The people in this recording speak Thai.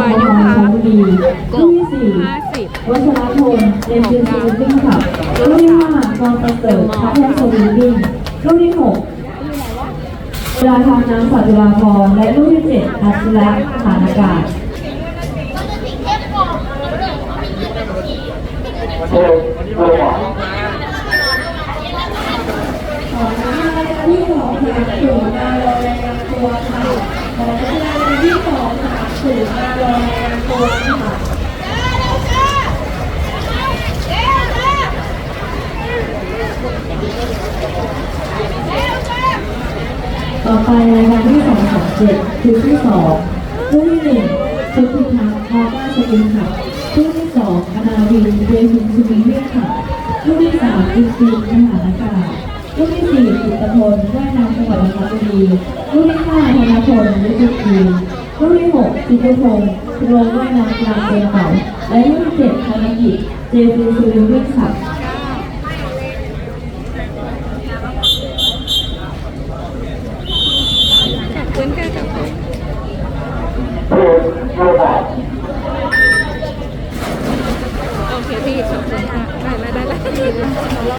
บางบัวทองชลบุรีกรุ่นบที่สี่ห้าสิบวัชรพลเอ็มจีซีวิ่งขับรุ่นที่ห้ากองประเสริฐพัทยาชวีวิ่งรุ่นที่หกเวลาทางน้ำสัตุลาพรและรุ่นที่เจ็ดนัชละฐานอากาศที่สองค่ะศูนย์มารายงานตัวค่ะ ต่อไปรายการที่สองสองเจ็ดคือที่สองรุ่นที่หนึ่งชุดพิทักษ์พอก้าสกินค่ะรุ่นที่สองอนาวินเวินชูมิเวียค่ะรุ่นที่สามอินซีมหาอากาศรุ่นที่สี่จิตรพลว่ายน้ำจังหวัดนนทบุรีรุ่นที่ห้าธนพลวิจิตรที รุ่นที่หกจิตรพงศ์โรงว่ายน้ำกลางเรือเก่าและรุ่นที่เจ็ดธนกิจเจฟีซูริวิ่งขับขอบคุณค่ะขอบคุณโอเคพี่ขอบคุณค่ะได้แล้วได้แล้ว